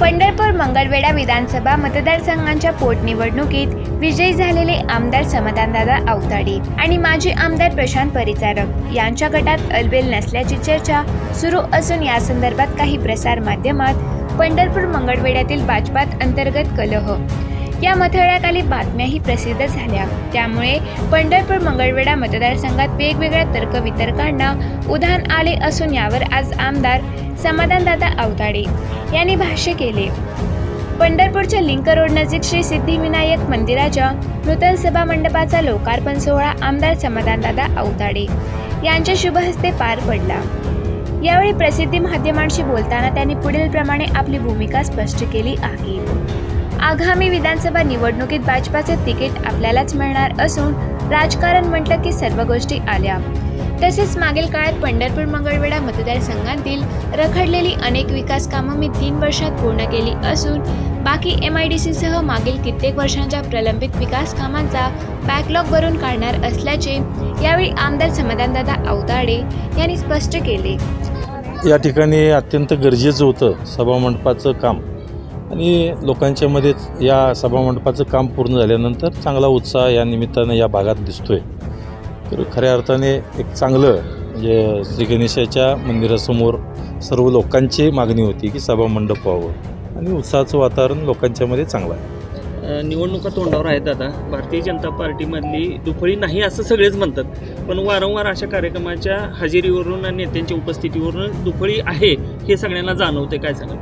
पंढरपूर मंगळवेढा विधानसभा मतदारसंघांच्या पोटनिवडणुकीत विजयी झालेले आमदार समाधानदादा अवताडे आणि माजी आमदार प्रशांत परिचारक यांच्या गटात अलबेल नसल्याची चर्चा सुरू असून या संदर्भात काही प्रसार माध्यमात पंढरपूर मंगळवेढ्यातील भाजपात अंतर्गत कलह. या मथळ्याखाली बातम्याही प्रसिद्ध झाल्या. त्यामुळे पंढरपूर मंगळवेढा मतदारसंघात वेगवेगळ्या तर्कवितर्कांना उधाण आले असून यावर आज आमदार समाधानदादा अवताडे यांनी भाष्य केले. पंढरपूरच्या लिंक रोड नजीक श्री सिद्धिविनायक मंदिराच्या नूतन सभा मंडपाचा लोकार्पण सोहळा आमदार समाधानदादा अवताडे यांच्या शुभहस्ते पार पडला. यावेळी प्रसिद्धी माध्यमांशी बोलताना त्यांनी पुढील प्रमाणे आपली भूमिका स्पष्ट केली आहे. आगामी विधानसभा निवडणुकीत भाजपाचे तिकीट आपल्यालाच मिळणार असून राजकारण म्हटलं की सर्व गोष्टी आल्या. तसेच मागील काळात पंढरपूर मंगळवेढा मतदारसंघातील रखडलेली अनेक विकास कामं मी तीन वर्षात पूर्ण केली असून बाकी एम आय डी सीसह मागील कित्येक वर्षांच्या प्रलंबित विकास कामांचा बॅकलॉग भरून काढणार असल्याचे यावेळी आमदार समाधानदादा अवताडे यांनी स्पष्ट केले. या ठिकाणी अत्यंत गरजेचं होतं सभामंडपाचं काम. आणि लोकांच्यामध्येच या सभामंडपाचं काम पूर्ण झाल्यानंतर चांगला उत्साह या निमित्तानं या भागात दिसतोय. तर खऱ्या अर्थाने एक चांगलं म्हणजे श्री गणेशाच्या मंदिरासमोर सर्व लोकांची मागणी होती की सभामंडप व्हावं. आणि उत्साहाचं वातावरण लोकांच्यामध्ये चांगलं आहे. निवडणुका तोंडावर आहेत आता. भारतीय जनता पार्टीमधली दुफळी नाही असं सगळेच म्हणतात. पण वारंवार अशा कार्यक्रमाच्या हजेरीवरून आणि नेत्यांच्या उपस्थितीवरून दुफळी आहे हे सगळ्यांना जाणवते काय सांगाल?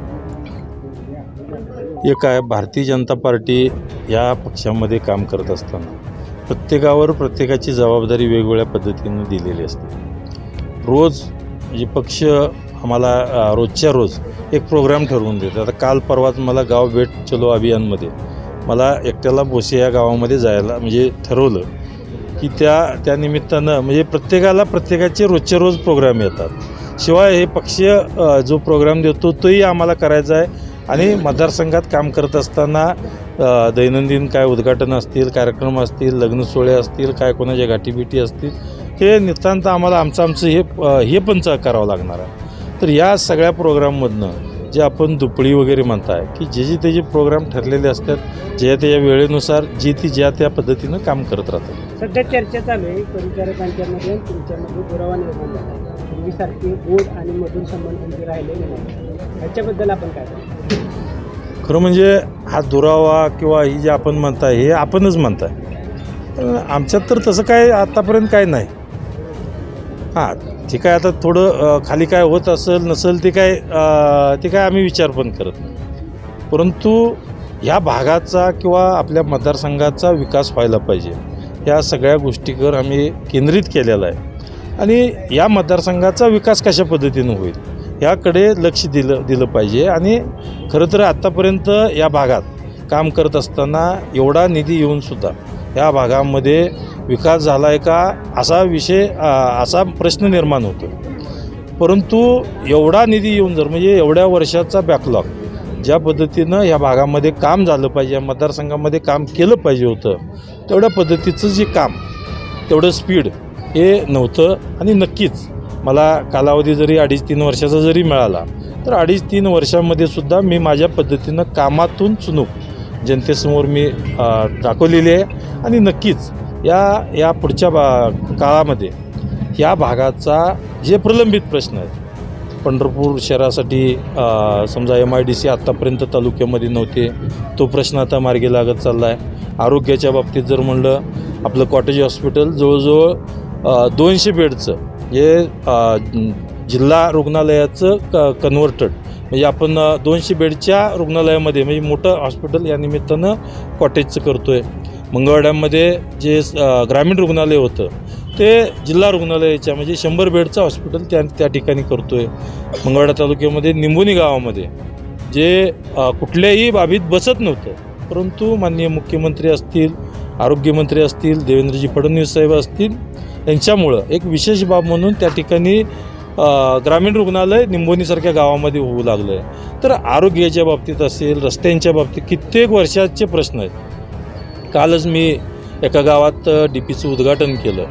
एक आहे भारतीय जनता पार्टी या पक्षामध्ये काम करत असताना प्रत्येकावर प्रत्येकाची जबाबदारी वेगवेगळ्या पद्धतीनं दिलेली असते. रोज म्हणजे पक्ष आम्हाला रोजच्या रोज एक प्रोग्राम ठरवून देतात. आता काल परवाच मला गाव भेट चलो अभियानमध्ये मला एकट्याला बोसे या गावामध्ये जायला म्हणजे ठरवलं की त्या त्या निमित्तानं म्हणजे प्रत्येकाला प्रत्येकाचे रोजचे रोज प्रोग्राम येतात. शिवाय हे पक्षीय जो प्रोग्राम देतो तोही आम्हाला करायचा आहे. आणि मतदारसंघात काम करत असताना दैनंदिन काय उद्घाटन असतील कार्यक्रम असतील लग्नसोहळे असतील काय कोणाच्या गाठीबिटी असतील हे नितांत आम्हाला आमचं आमचं हे हे पण च- करावं लागणार आहे. तर या सगळ्या प्रोग्राममधनं जे आपण दुपळी वगैरे म्हणताय की जे जे त्याचे प्रोग्राम ठरलेले असतात ज्या त्या वेळेनुसार जी ती ज्या त्या पद्धतीनं काम करत राहतात. सध्या चर्चा चालू आहे परिचारकांच्यामध्ये आणि तुमच्यामध्ये दुरावा निर्माण झाला पूर्वीसारखे गोड आणि मधुर संबंध नाही. ह्याच्याबद्दल आपण काय? खरं म्हणजे हा दुरावा किंवा ही जे आपण म्हणताय हे आपणच म्हणताय. आमच्यात तर तसं काय आत्तापर्यंत काय नाही. हां ते काय आता थोडं खाली काय होत असेल नसेल ते काय ते काय आम्ही विचार पण करत नाही. परंतु ह्या भागाचा किंवा आपल्या मतदारसंघाचा विकास व्हायला पाहिजे. या सगळ्या गोष्टीवर आम्ही केंद्रित केलेला आहे. आणि या मतदारसंघाचा विकास कशा पद्धतीनं होईल याकडे लक्ष दिलं दिलं पाहिजे. आणि खरं तर आत्तापर्यंत या भागात काम करत असताना एवढा निधी येऊनसुद्धा या भागामध्ये विकास झाला आहे का असा विषय असा प्रश्न निर्माण होतो परंतु एवढा निधी येऊन जर म्हणजे एवढ्या वर्षाचा बॅकलॉग ज्या पद्धतीनं या भागामध्ये काम झालं पाहिजे या मतदारसंघामध्ये काम केलं पाहिजे होतं तेवढ्या पद्धतीचं जे काम तेवढं स्पीड हे नव्हतं आणि नक्कीच मला कालावधी जरी अडीच तीन वर्षाचा जरी मिळाला तर अडीच तीन वर्षामध्ये सुद्धा मी माझ्या पद्धतीनं कामातून चुनूक जनतेसमोर मी दाखवलेली आहे. आणि नक्कीच या या पुढच्या बा काळामध्ये या भागाचा जे प्रलंबित प्रश्न आहेत पंढरपूर शहरासाठी समजा एम आय डी सी आत्तापर्यंत तालुक्यामध्ये नव्हते तो प्रश्न आता मार्गी लागत चालला आहे आरोग्याच्या बाबतीत जर म्हणलं आपलं कॉटेज हॉस्पिटल जवळजवळ दोनशे बेडचं हे जिल्हा रुग्णालयाचं क कन्व्हर्टेड म्हणजे आपण दोनशे बेडच्या रुग्णालयामध्ये म्हणजे मोठं हॉस्पिटल या निमित्तानं कॉटेजचं करतो आहे मंगळवाड्यामध्ये जे ग्रामीण रुग्णालय होतं ते जिल्हा रुग्णालयाच्या म्हणजे शंभर बेडचं हॉस्पिटल त्या त्या ठिकाणी करतो आहे मंगळवाडा तालुक्यामध्ये निंबोनी गावामध्ये जे कुठल्याही बाबीत बसत नव्हतं परंतु माननीय मुख्यमंत्री असतील आरोग्यमंत्री असतील देवेंद्रजी फडणवीस साहेब असतील यांच्यामुळं एक विशेष बाब म्हणून त्या ठिकाणी ग्रामीण रुग्णालय निंबोनीसारख्या गावामध्ये होऊ लागलं आहे तर आरोग्याच्या बाबतीत असेल रस्त्यांच्या बाबतीत कित्येक वर्षाचे प्रश्न आहेत. कालच मी एका गावात डी पीचं उद्घाटन केलं.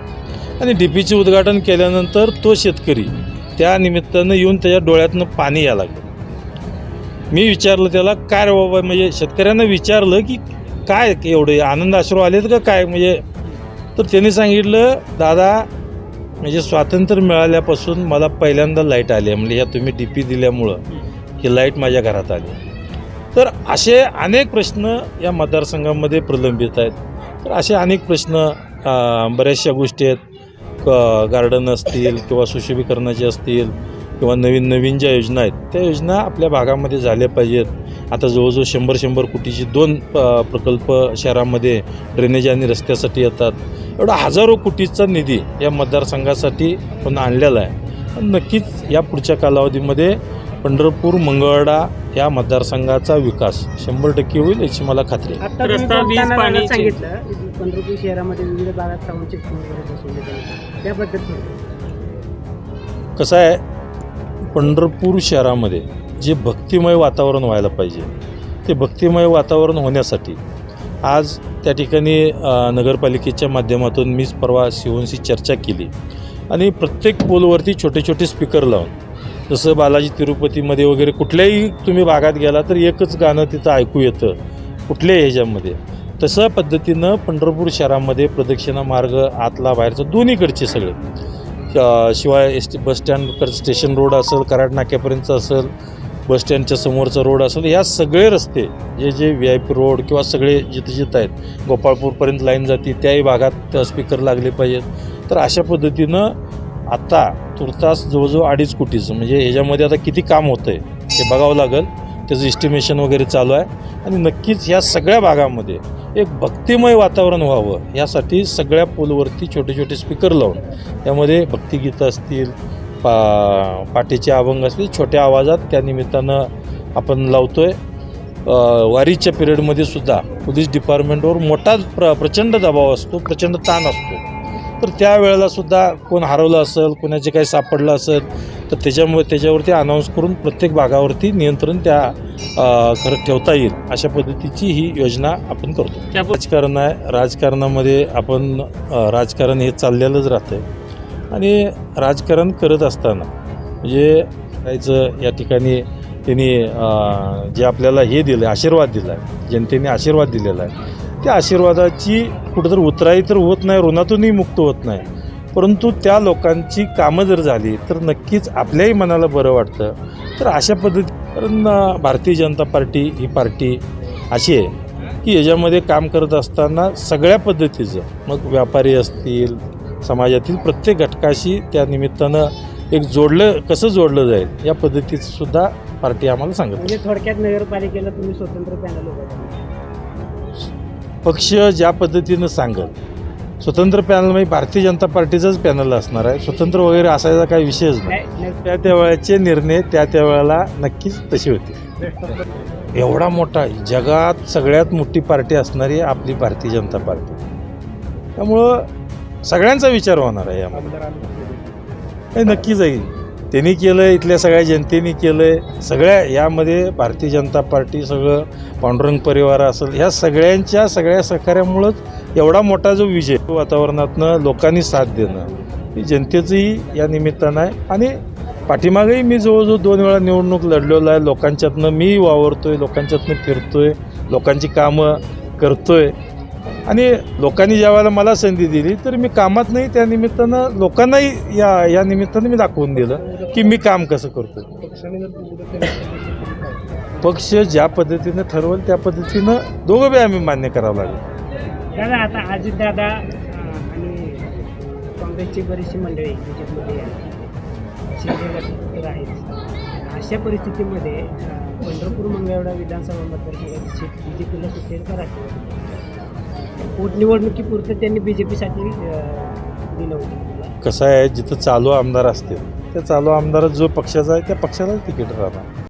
आणि डी पीचे उद्घाटन केल्यानंतर तो शेतकरी त्या निमित्तानं येऊन त्याच्या डोळ्यातनं पाणी यायला लागलं. मी विचारलं त्याला काय रे बाबा? म्हणजे शेतकऱ्यांना विचारलं की काय एवढे आनंद आश्रू आलेत का? काय? म्हणजे तर त्यांनी सांगितलं दादा म्हणजे स्वातंत्र्य मिळाल्यापासून मला पहिल्यांदा लाइट आली आहे. म्हणजे ह्या तुम्ही डी पी दिल्यामुळं ही लाइट माझ्या घरात आली तर असे अनेक प्रश्न या मतदारसंघामध्ये प्रलंबित आहेत. तर असे अनेक प्रश्न बऱ्याचशा गोष्टी आहेत. क गार्डन असतील किंवा सुशोभीकरणाचे असतील किंवा नवीन नवीन ज्या योजना आहेत त्या योजना आपल्या भागामध्ये झाल्या पाहिजेत. आता जवळजवळ शंभर शंभर कोटीची दोन प- प्रकल्प शहरामध्ये ड्रेनेज आणि रस्त्यासाठी येतात. एवढा हजारो कोटीचा निधी या मतदारसंघासाठी आपण आणलेला आहे. पण नक्कीच या पुढच्या कालावधीमध्ये पंढरपूर मंगळवाडा या मतदारसंघाचा विकास शंभर टक्के होईल याची मला खात्री सांगितलं पंढरपूर शहरामध्ये विविध भागात त्याबद्दल. कसं आहे पंढरपूर शहरामध्ये जे भक्तिमय वातावरण व्हायला पाहिजे ते भक्तिमय वातावरण होण्यासाठी आज त्या ठिकाणी नगरपालिकेच्या माध्यमातून मीच परवा शिवनशी चर्चा केली. आणि प्रत्येक पोलवरती छोटे छोटे स्पीकर लावून जसं बालाजी तिरुपतीमध्ये वगैरे कुठल्याही तुम्ही भागात गेला तर एकच गाणं तिथं ऐकू येतं कुठल्याही ह्याच्यामध्ये. तसं पद्धतीनं पंढरपूर शहरामध्ये प्रदक्षिणा मार्ग आतला बाहेरचा दोन्हीकडचे सगळे. शिवाय S T bus bus stand station road असेल कराड नाक्यापर्यंत असेल बसस्टँडच्या समोरचा रोड असेल ह्या सगळे रस्ते जे जे व्ही आय पी रोड किंवा सगळे जिथे जिथं आहेत गोपाळपूरपर्यंत लाईन जाते त्याही भागात स्पीकर लागले पाहिजेत. तर अशा पद्धतीनं आता तुर्तास जवळजवळ अडीच कोटीचं म्हणजे ह्याच्यामध्ये आता किती काम होतं आहे ते बघावं लागेल. त्याचं इस्टिमेशन वगैरे चालू आहे. आणि नक्कीच ह्या सगळ्या भागामध्ये एक भक्तिमय वातावरण व्हावं यासाठी सगळ्या पोलवरती छोटे छोटे स्पीकर लावून त्यामध्ये भक्तिगीतं असतील पा पाठीचे अभंग असतील छोट्या आवाजात त्या निमित्तानं आपण लावतो आहे वारीच्या पिरियडमध्ये सुद्धा पोलीस डिपार्टमेंटवर मोठा प्र प्रचंड दबाव असतो प्रचंड ताण असतो. तर त्यावेळेला सुद्धा कोण हरवलं असेल कोणाचे काही सापडलं असेल तर त्याच्यामुळे त्याच्यावरती अनाऊन्स करून प्रत्येक भागावरती नियंत्रण त्या खरं ठेवता येईल. अशा पद्धतीची ही योजना आपण करतो. राजकारण आहे. राजकारणामध्ये आपण राजकारण हे चाललेलंच राहतं आहे आणि राजकारण करत असताना म्हणजे काहीचं या ठिकाणी त्यांनी जे आपल्याला हे दिलं आहे आशीर्वाद दिला आहे जनतेने आशीर्वाद दिलेला आहे त्या आशीर्वादाची कुठंतरी उतराई तर होत नाही ऋणातूनही मुक्त होत नाही. परंतु त्या लोकांची कामं जर झाली तर नक्कीच आपल्याही मनाला बरं वाटतं. तर अशा पद्धती कारण भारतीय जनता पार्टी ही पार्टी अशी आहे की याच्यामध्ये काम करत असताना सगळ्या पद्धतीचं मग व्यापारी असतील समाजातील प्रत्येक घटकाशी त्या निमित्तानं एक जोडलं कसं जोडलं जाईल या पद्धतीचं सुद्धा पार्टी आम्हाला सांगत. म्हणजे थोडक्यात नगरपालिकेला तुम्ही स्वतंत्र पॅनल उभं पक्ष ज्या पद्धतीनं सांगल स्वतंत्र पॅनल म्हणजे भारतीय जनता पार्टीचाच पॅनल असणार आहे स्वतंत्र वगैरे असायचा काही विषयच नाही. त्या त्या वेळेचे निर्णय त्या त्या वेळेला नक्कीच तसे होते. एवढा मोठा जगात सगळ्यात मोठी पार्टी असणारी आपली भारतीय जनता पार्टी. त्यामुळं सगळ्यांचा विचार होणार आहे यामध्ये. हे नक्कीच आहे. त्यांनी केलं आहे इथल्या सगळ्या जनतेने केलं आहे सगळ्या यामध्ये भारतीय जनता पार्टी सगळं पांडुरंग परिवार असेल ह्या सगळ्यांच्या सगळ्या सहकार्यामुळंच एवढा मोठा जो विजय वातावरणातनं लोकांनी साथ देणं. ही जनतेचंही या निमित्तानं आहे. आणि पाठीमागेही मी जवळजवळ दोन वेळा निवडणूक लढलेलो आहे. लोकांच्यातनं मी वावरतोय लोकांच्यातनं फिरतोय लोकांची कामं करतोय. आणि लोकांनी ज्या वेळेला मला संधी दिली तर मी कामात नाही त्या निमित्तानं लोकांनाही या या निमित्तानं मी दाखवून दिलं की मी काम कसं करतो. पक्ष ज्या पद्धतीनं ठरवलं त्या पद्धतीनं दोघं बी आम्ही मान्य करावं लागेल. दादा आता अजित दादा आणि काँग्रेसची बरीचशी मंडळी त्याच्यामध्ये शिंदे गट अशा परिस्थितीमध्ये पंढरपूर मंगळवेढा विधानसभा मतदारसंघाची सीट बी जे पीला सुटेल का राहील पोटनिवडणुकीपुरतं त्यांनी बी जे पीसाठी दिलं होतं. कसं आहे जिथं चालू आमदार असतील त्या चालू आमदारात जो पक्षाचा आहे त्या पक्षालाच तिकीट राहणार.